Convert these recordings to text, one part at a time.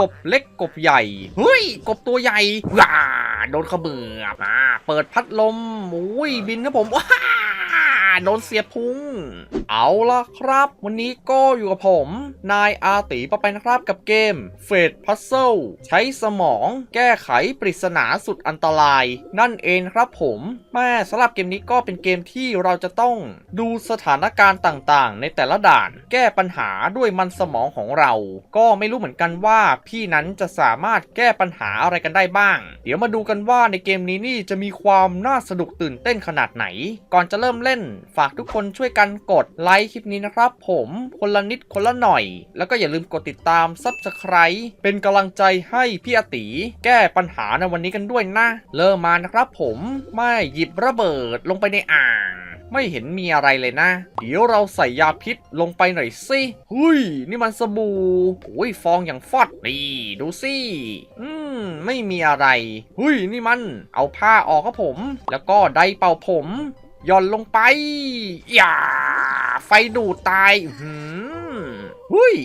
กบเล็กกบใหญ่เฮ้ยกบตัวใหญ่ว้าโดนเขมือบอ่าเปิดพัดลมอุ้ยบินครับผมว้าโดนเสียบพุงเอาละครับ วันนี้ก็อยู่กับผม นายอาติปะไปนะครับกับเกมเฟดพัซเซิลใช้สมองแก้ไขปริศนาสุดอันตราย นั่นเองครับผมแม่สำหรับเกมนี้ก็เป็นเกมที่เราจะต้องดูสถานการณ์ต่างๆ ในแต่ละด่าน แก้ปัญหาด้วยมันสมองของเรา ก็ไม่รู้เหมือนกันว่าพี่นั้นจะสามารถแก้ปัญหาอะไรกันได้บ้าง เดี๋ยวมาดูกันว่าในเกมนี้นี่จะมีความน่าสนุกตื่นเต้นขนาดไหน ก่อนจะเริ่มเล่น ฝากทุกคนช่วยกันกดไลค์คลิปนี้นะครับ ผมคนละนิดคนละหน่อย แล้วก็อย่าลืมกดติดตาม Subscribe เป็นกำลังใจให้พี่อติแก้ปัญหาในวันนี้กันด้วยนะ เริ่มมานะครับผมไม่หยิบระเบิดลงไปในอ่างไม่เห็นมีอะไรเลยนะ เดี๋ยวเราใส่ยาพิษลงไปหน่อยสิหุยนี่มันสบู่โอ้ยฟองอย่างฟอดนี่ดูสิอืมไม่มีอะไร หุยนี่มัน เอาผ้าออกครับผม แล้วก็ไดเป่าผมหย่อนลงไปอย่า ไฟดูดตายอื้อหือหุย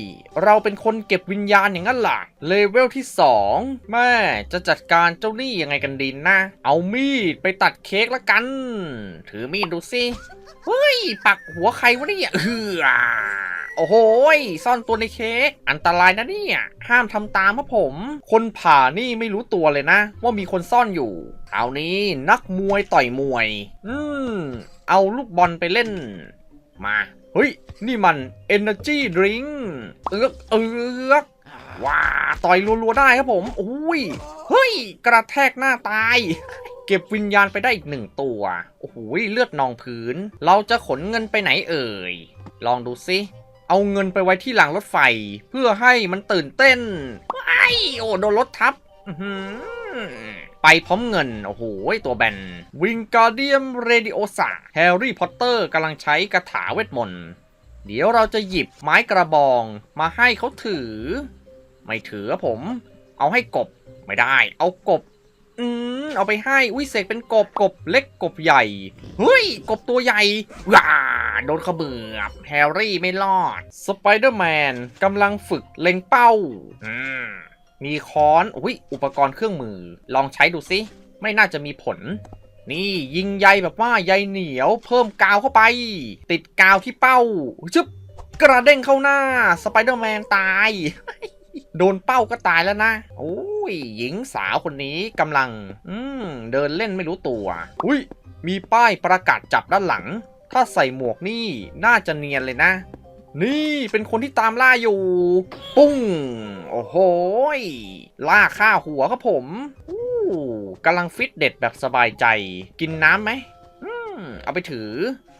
เราเป็นคนเก็บวิญญาณอย่างนั้นล่ะ เลเวลที่ 2 แม่จะจัดการเจ้าหนี้ยังไงกันดีนะ เอามีดไปตัดเค้กละกัน ถือมีดดูสิเฮ้ย ปักหัวใครวะเนี่ยเฮือโอ้โหซ่อนตัวในเค้ก อันตรายนะเนี่ย ห้ามทำตามครับผม คนผ่านี่ไม่รู้ตัวเลยนะ ว่ามีคนซ่อนอยู่คราวนี้นักมวยต่อยมวย อืม เอาลูกบอลไปเล่น มาเฮ้ย นี่มัน Energy Drink เอือกเอือกว้าต่อยรัวๆได้ครับผมโอ้ยเฮ้ย กระแทกหน้าตาย เก็บวิญญาณไปได้อีกหนึ่งตัวโอ้โหเลือดนองพื้น เราจะขนเงินไปไหนเอ่ย ลองดูสิเอาเงินไปไว้ที่หลังรถไฟ เพื่อให้มันตื่นเต้นไอ้โอ้โดนรถทับอื้อหือ ไปพร้อมเงิน โอ้โห ตัวแบนวิงการเดียมเรดิโอซาแฮร์รี่พอตเตอร์กำลังใช้คาถาเวทมนต์เดี๋ยวเราจะหยิบไม้กระบองมาให้เขาถือ ไม่ถือผม เอาให้กบไม่ได้ เอากบ อืมเอาไปให้อุ้ยเสกเป็นกบกบเล็กกบใหญ่เฮ้ยกบตัวใหญ่ว้าโดนขมือบแฮร์รี่ไม่รอด สไปเดอร์แมนกำลังฝึกเล็งเป้า อืม มีค้อนอุ้ยอุปกรณ์เครื่องมือ ลองใช้ดูสิไม่น่าจะมีผล นี่ยิงใยแบบว่าใยเหนียว เพิ่มกาวเข้าไป ติดกาวที่เป้าชึบกระเด้งเข้าหน้าสไปเดอร์แมนตาย โดนเป้าก็ตายแล้วนะโอ้ยหญิงสาวคนนี้กำลัง อืมเดินเล่นไม่รู้ตัวอุ้ยมีป้ายประกาศจับด้านหลัง ถ้าใส่หมวกนี่น่าจะเนียนเลยนะ นี่เป็นคนที่ตามล่าอยู่ ปุ้ง โอ้โหล่าฆ่าหัวครับผมอู้กำลังฟิตเด็ดแบบสบายใจ กินน้ำไหมอืมเอาไปถือ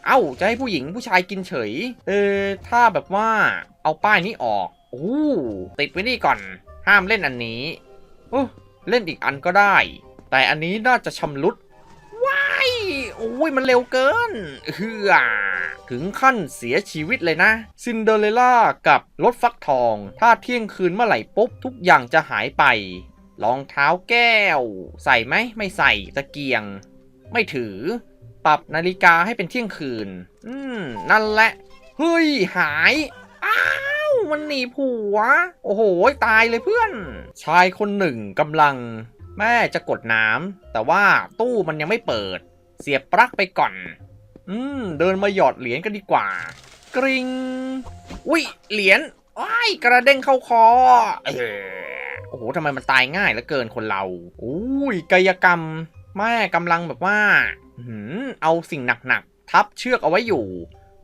เอ้า จะให้ผู้หญิงผู้ชายกินเฉย เออ ถ้าแบบว่าเอาป้ายนี้ออกโอ้ติดไว้นี่ก่อน ห้ามเล่นอันนี้โอ้เล่นอีกอันก็ได้ แต่อันนี้น่าจะชำรุด อ้ยมันเร็วเกินเฮือถึงขั้นเสียชีวิตเลยนะ ซินเดอเรลล่ากับรถฟักทอง ถ้าเที่ยงคืนเมื่อไหร่ปุ๊บ ทุกอย่างจะหายไปรองเท้าแก้ว ใส่ไหมไม่ใส่ตะเกียง ไม่ถือ ปรับนาฬิกาให้เป็นเที่ยงคืน อืม นั่นแหละ เฮ้ย หาย อ้าวมันหนีผัว โอ้โห ตายเลยเพื่อน ชายคนหนึ่งกำลัง แม่จะกดน้ำแต่ว่าตู้มันยังไม่เปิด เสียบปลั๊กไปก่อน อืม เดินมาหยอดเหรียญกันดีกว่า กริงอุ้ยเหรียญว้ายกระเด้งเข้าคอโอ้โหทำไมมันตายง่ายเหลือเกินคนเราอุ้ยกายกรรม แม่กำลังแบบว่าหืมเอาสิ่งหนักๆ ทับเชือกเอาไว้อยู่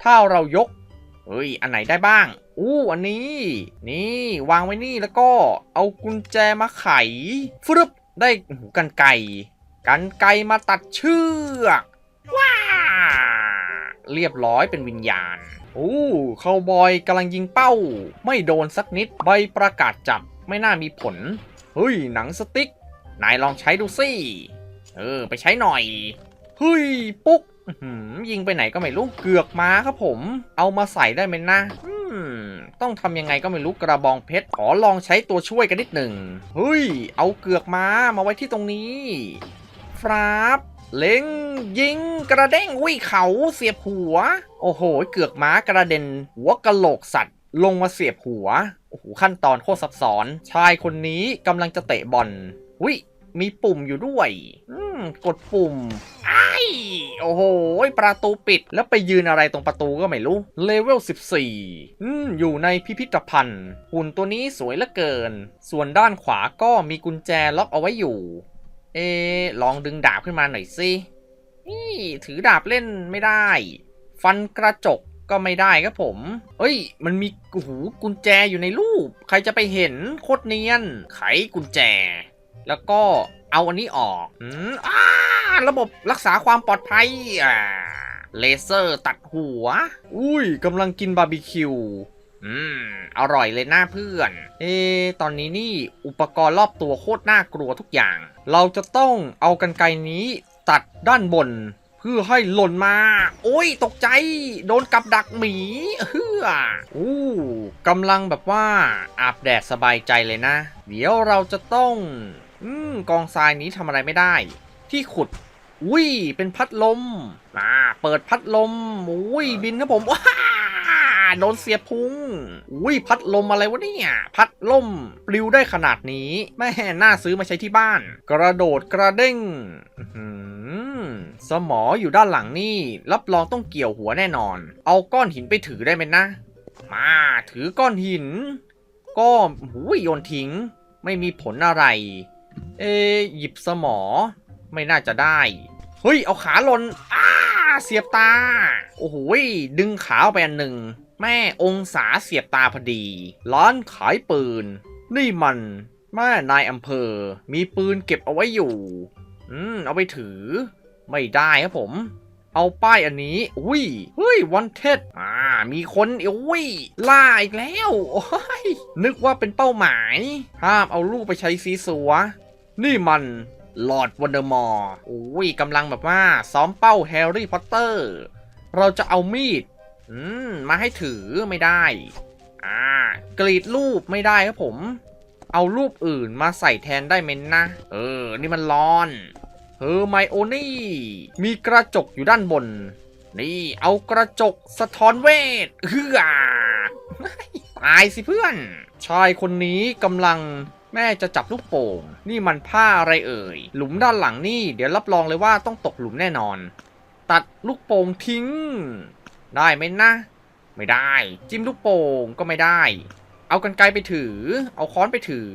ถ้าเรายก เฮ้ย อันไหนได้บ้าง อู้อันนี้ นี่วางไว้นี่แล้วก็เอากุญแจมาไขฟึบได้กันไก่ กันไกมาตัดเชือกว้าเรียบร้อยเป็นวิญญาณโอ้คาบอยกำลังยิงเป้า ไม่โดนสักนิดใบประกาศจับไม่น่ามีผล เฮ้ย หนังสติ๊ก นายลองใช้ดูสิ เออ ไปใช้หน่อย เฮ้ย ปุ๊กยิงไปไหนก็ไม่รู้เกือกม้าครับผม เอามาใส่ได้ไหมนะอืมต้องทำยังไงก็ไม่รู้กระบองเพชร ขอลองใช้ตัวช่วยกันนิดหนึ่ง เฮ้ย เอาเกือกม้ามาไว้ที่ตรงนี้ ฟราบเล็งยิงกระเด้งอุ้ยเขาเสียบหัว โอ้โห เกือกม้ากระเด็น หัวกะโหลกสัตว์ลงมาเสียบหัว โอ้โห ขั้นตอนโคตรซับซ้อน ชายคนนี้กำลังจะเตะบอลวิมีปุ่มอยู่ด้วย อืม กดปุ่มไอ้โอ้โห ประตูปิด แล้วไปยืนอะไรตรงประตูก็ไม่รู้ เลเวล 14 อืม อยู่ในพิพิธภัณฑ์ หุ่นตัวนี้สวยเหลือเกิน ส่วนด้านขวาก็มีกุญแจล็อกเอาไว้อยู่ เอลองดึงดาบขึ้นมาหน่อยสินี่ถือดาบเล่นไม่ได้ ฟันกระจกก็ไม่ได้ครับผมเอ้ย มันมีหูกุญแจอยู่ในรูป ใครจะไปเห็นโคตรเนียน ไขกุญแจ แล้วก็เอาอันนี้ออกอืมอ้าระบบรักษาความปลอดภัย อ่า เลเซอร์ตัดหัว อุ้ยกำลังกินบาร์บีคิว อืม อร่อยเลยหน้าเพื่อน เอ ตอนนี้นี่อุปกรณ์รอบตัวโคตรน่ากลัวทุกอย่าง เราจะต้องเอากันไกรนี้ตัดด้านบน เพื่อให้หล่นมา โอ้ยตกใจ โดนกับดักหมีเฮืออู้กำลังแบบว่าอาบแดดสบายใจเลยนะ เดี๋ยวเราจะต้องอืมกองทรายนี้ทำอะไรไม่ได้ ที่ขุดอุ้ยเป็นพัดลมอ่าเปิดพัดลมอุ้ยบินครับผมว้า โดนเสียพุงอุ้ยพัดลมอะไรวะเนี่ย พัดลมปลิวได้ขนาดนี้แม่น่าซื้อมาใช้ที่บ้าน กระโดดกระเด้งอื้อหือสมออยู่ด้านหลังนี่ รับรองต้องเกี่ยวหัวแน่นอน เอาก้อนหินไปถือได้ไหมนะ มาถือก้อนหิน ก็หูยโยนทิ้ง ไม่มีผลอะไร เอหยิบสมอ ไม่น่าจะได้ เฮ้ย เอาขาล่นอ้าเสียบตา โอ้โหดึงขาออกไปอันหนึ่ง แม่องศาเสียบตาพอดี ร้านขายปืน นี่มัน แม่นายอำเภอ มีปืนเก็บเอาไว้อยู่ อืม เอาไปถือ ไม่ได้ครับผม เอาป้ายอันนี้ อุ้ย เฮ้ย วันเท็ดอ่า มีคนอุ้ย ล่าอีกแล้วโอ้ยนึกว่าเป็นเป้าหมาย ห้ามเอาลูกไปใช้ซีสัว นี่มันลอร์ดวันเดอร์มอร์โอ้ยกำลังแบบว่า ซ้อมเป้าแฮร์รี่พอตเตอร์ เราจะเอามีด อืม มาให้ถือไม่ได้ อ่า กรีดรูปไม่ได้ครับผม เอารูปอื่นมาใส่แทนได้ไหมนะ เออ นี่มันร้อน เฮอไมโอนี่ มีกระจกอยู่ด้านบน นี่ เอากระจกสะท้อนเวทเฮือตายสิเพื่อน ชายคนนี้กำลังแม่จะจับลูกโป่ง นี่มันผ้าอะไรเอ่ย หลุมด้านหลังนี่ เดี๋ยวรับรองเลยว่าต้องตกหลุมแน่นอน ตัดลูกโป่งทิ้ง ได้ไหมนะ ไม่ได้ จิ้มลูกโป่งก็ไม่ได้ เอากันไกรไปถือ เอาค้อนไปถือ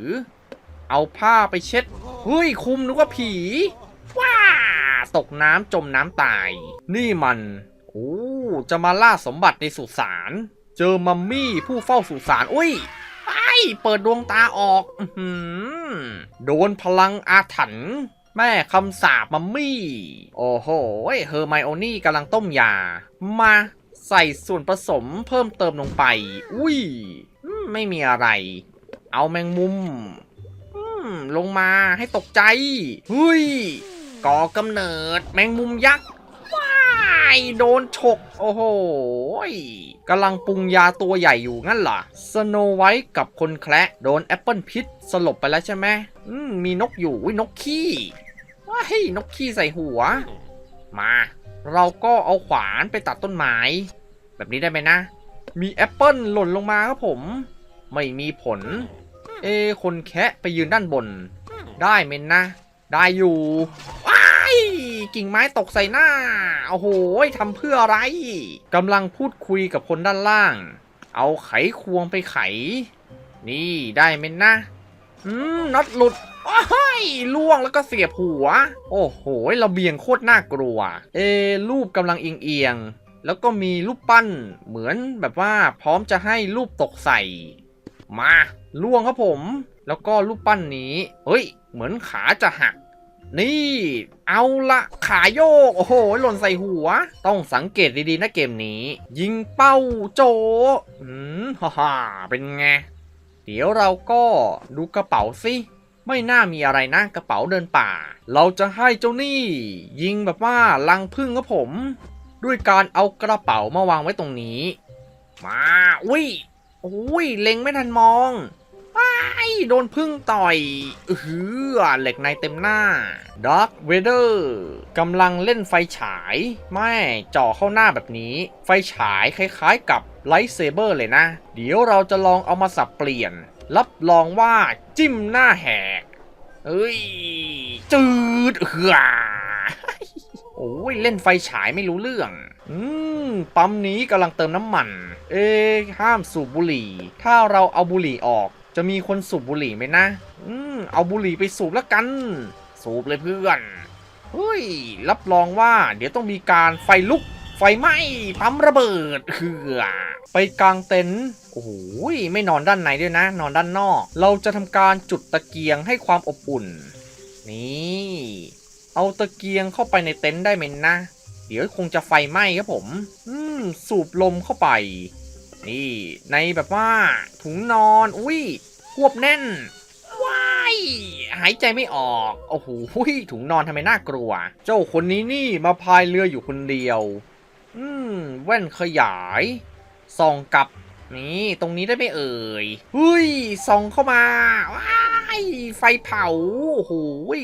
เอาผ้าไปเช็ดเฮ้ยคุมนึกว่าผีว้าตกน้ำจมน้ำตาย นี่มัน โอ้จะมาล่าสมบัติในสุสานเจอมัมมี่ผู้เฝ้าสุสานอุ้ยไอเปิดดวงตาออกอืโดนพลังอาถรรพ์แม่คำสาปมัมมี่ โอ้โห เฮอร์ไมโอนี่กำลังต้มยา มา ใส่ส่วนผสมเพิ่มเติมลงไป อุ้ย ไม่มีอะไร เอาแมงมุมลงมาให้ตกใจเฮ้ยก่อกำเนิดแมงมุมยักษ์ว้ายโดนฉก โอ้โหกำลังปรุงยาตัวใหญ่อยู่งั้นเหรอสโนไวท์กับคนแคระโดนแอปเปิลพิษสลบไปแล้วใช่ไหมอืมมีนกอยู่อุ้ยนกขี้ว้ายนกขี้ใส่หัว มา เราก็เอาขวานไปตัดต้นไม้ แบบนี้ได้ไหมนะ มีแอปเปิลหล่นลงมาครับผม ไม่มีผล เอ คนแคะไปยืนด้านบน ได้ไหมนะ ได้อยู่ว้ายกิ่งไม้ตกใส่หน้า โอ้โหทำเพื่ออะไรกำลังพูดคุยกับคนด้านล่าง เอาไขควงไปไข นี่ได้ไหมนะ อืมน็อตหลุดโอ้ยล่วงแล้วก็เสียบหัว โอ้โหระเบียงโคตรน่ากลัว เอ รูปกำลังเอียงเอียง แล้วก็มีรูปปั้นเหมือนแบบว่าพร้อมจะให้รูปตกใส่ มาล่วงครับผม แล้วก็รูปปั้นนี้เฮ้ย เหมือนขาจะหัก นี่ เอาละขาโยก โอ้โห หล่นใส่หัว ต้องสังเกตดีๆนะเกมนี้ ยิงเป้าโจอืมฮ่าฮ่าเป็นไง เดี๋ยวเราก็ดูกระเป๋าสิไม่น่ามีอะไรนะกระเป๋าเดินป่า เราจะให้เจ้านี่ ยิงแบบว่าลังพึ่งครับผม ด้วยการเอากระเป๋ามาวางไว้ตรงนี้ มาอุ้ยอุ้ยเล็งไม่ทันมองอ้โดนพึ่งต่อยเออเหล็กในเต็มหน้าดักเวเดอร์กำลังเล่นไฟฉายแม่จ่อเข้าหน้าแบบนี้ ไฟฉายคล้ายๆกับไลท์เซเบอร์เลยนะ เดี๋ยวเราจะลองเอามาสับเปลี่ยน รับรองว่าจิ้มหน้าแหก เอ้ย จืดเหือ โอ้ยเล่นไฟฉายไม่รู้เรื่อง อืม ปั๊มนี้กำลังเติมน้ำมัน เอ๊ะห้ามสูบบุหรี่ ถ้าเราเอาบุหรี่ออก จะมีคนสูบบุหรี่ไหมนะ อืม เอาบุหรี่ไปสูบแล้วกัน สูบเลยเพื่อน เฮ้ย รับรองว่า เดี๋ยวต้องมีการไฟลุก ไฟไหม้ปั๊มระเบิดเหือไปกลางเต็นท์โอ้โหไม่นอนด้านในด้วยนะ นอนด้านนอก เราจะทำการจุดตะเกียงให้ความอบอุ่น นี่ เอาตะเกียงเข้าไปในเต็นท์ได้ไหมนะ เดี๋ยวคงจะไฟไหม้ครับผม อืม สูบลมเข้าไป นี่ในแบบว่า ถุงนอน อุ้ยควบแน่น ว้าย หายใจไม่ออก โอ้โหถุงนอนทำไมน่ากลัว เจ้าคนนี้นี่มาพายเรืออยู่คนเดียว อืม แว่นขยายส่องกลับนี่ ตรงนี้ได้ไหมเอ่ยเฮ้ยส่องเข้ามาว้า ไฟเผา โอ้โห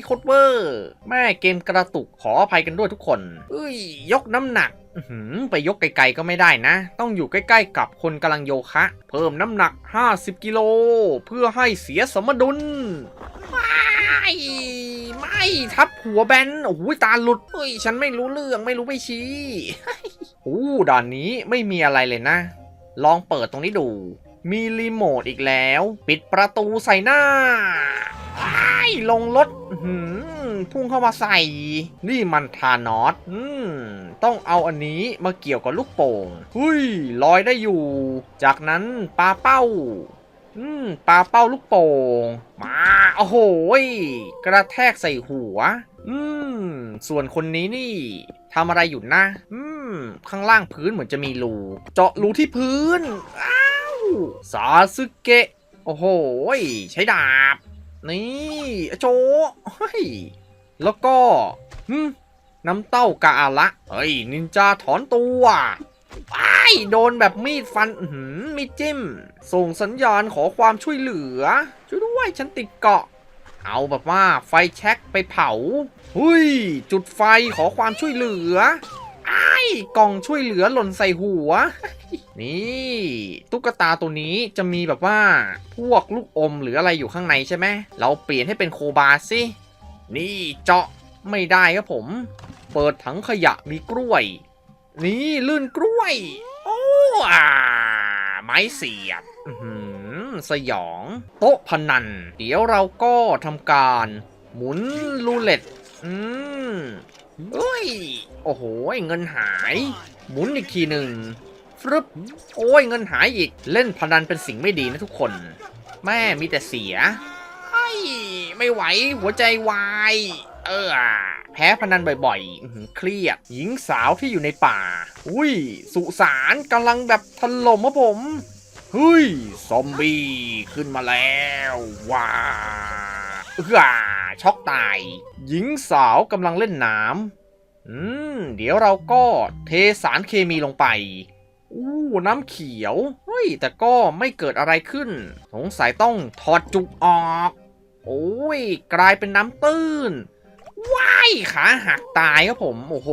โคตรเวอร์ แม่เกมกระตุกขออภัยกันด้วยทุกคนเอ้ย ยกน้ำหนักไปยกไกลๆก็ไม่ได้นะ ต้องอยู่ใกล้ๆกับคนกำลังโยคะ เพิ่มน้ำหนัก 50 กิโล เพื่อให้เสียสมดุล ไม่ไม่ทับหัวแบน โอ้โหตาหลุดเฮ้ย ฉันไม่รู้เรื่องไม่รู้ไม่ชี้ โอ้ด่านนี้ไม่มีอะไรเลยนะ ลองเปิดตรงนี้ดู มีรีโมทอีกแล้ว ปิดประตูใส่หน้าอ้ลงรถพุ่งเข้ามาใส่ นี่มันทานอสอืมต้องเอาอันนี้มาเกี่ยวกับลูกโป่งหุยลอยได้อยู่ จากนั้นปาเป้าอืมปาเป้าลูกโป่ง มา โอ้โหกระแทกใส่หัว อืม ส่วนคนนี้นี่ทำอะไรอยู่นะ อืม ข้างล่างพื้นเหมือนจะมีรู เจาะรูที่พื้นอ้า ซาสึเกะ โอ้โห ใช้ดาบ นี่โจเฮ้ย แล้วก็ฮึน้ำเต้ากาละเฮ้ย นินจาถอนตัวไอ้โดนแบบมีดฟันหือมีดจิ้ม ส่งสัญญาณขอความช่วยเหลือ ช่วยด้วยฉันติดเกาะ เอาแบบว่าไฟแช็กไปเผาหุยจุดไฟขอความช่วยเหลือไอ้กล่องช่วยเหลือหล่นใส่หัว นี่ตุ๊กตาตัวนี้จะมีแบบว่าพวกลูกอมหรืออะไรอยู่ข้างในใช่ไหมเราเปลี่ยนให้เป็นโคบาสินี่เจาะไม่ได้ครับผม เปิดถังขยะมีกล้วย นี่ลื่นกล้วย โอ้อาไม้เสียบสยอง โต๊ะพนัน เดี๋ยวเราก็ทำการ หมุนรูเล็ตอืมเอ้ย โอ้โห เงินหาย หมุนอีกทีหนึ่ง ฟรึบโอ้ยเงินหายอีก เล่นพนันเป็นสิ่งไม่ดีนะทุกคน แม่มีแต่เสียไอ้ไม่ไหวหัวใจวาย เออแพ้พนันบ่อยๆเครียด หญิงสาวที่อยู่ในป่า อุ้ย สุสานกำลังแบบถล่มครับผมเฮ้ย ซอมบี้ขึ้นมาแล้วว้าเอื้อช็อกตาย หญิงสาวกำลังเล่นน้ำอืม เดี๋ยวเราก็เทสารเคมีลงไป อู้น้ำเขียว เฮ้ย แต่ก็ไม่เกิดอะไรขึ้น สงสัยต้องถอดจุกออก โอ้ย กลายเป็นน้ำตื้น ว้าย ขาหักตายครับผม โอ้โห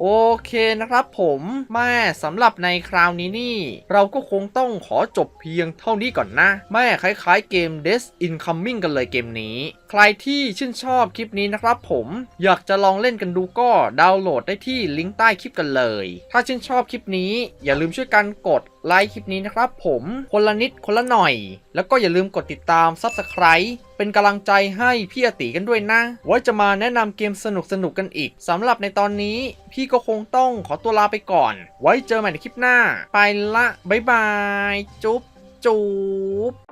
โอเคนะครับผมแม่สำหรับในคราวนี้นี่ เราก็คงต้องขอจบเพียงเท่านี้ก่อนนะ แม่คล้ายๆเกม Death Incoming กันเลยเกมนี้ ใครที่ชื่นชอบคลิปนี้นะครับผมอยากจะลองเล่นกันดูก็ดาวน์โหลดได้ที่ลิงก์ใต้คลิปกันเลย ถ้าชื่นชอบคลิปนี้อย่าลืมช่วยกันกดไลค์คลิปนี้นะครับผมคนละนิดคนละหน่อย แล้วก็อย่าลืมกดติดตาม Subscribe เป็นกำลังใจให้พี่อติกันด้วยนะ ไว้จะมาแนะนำเกมสนุกๆกันอีกสำหรับในตอนนี้ พี่ก็คงต้องขอตัวลาไปก่อน ไว้เจอใหม่ในคลิปหน้า ไปละบ๊ายบาย จุ๊บจุ๊บ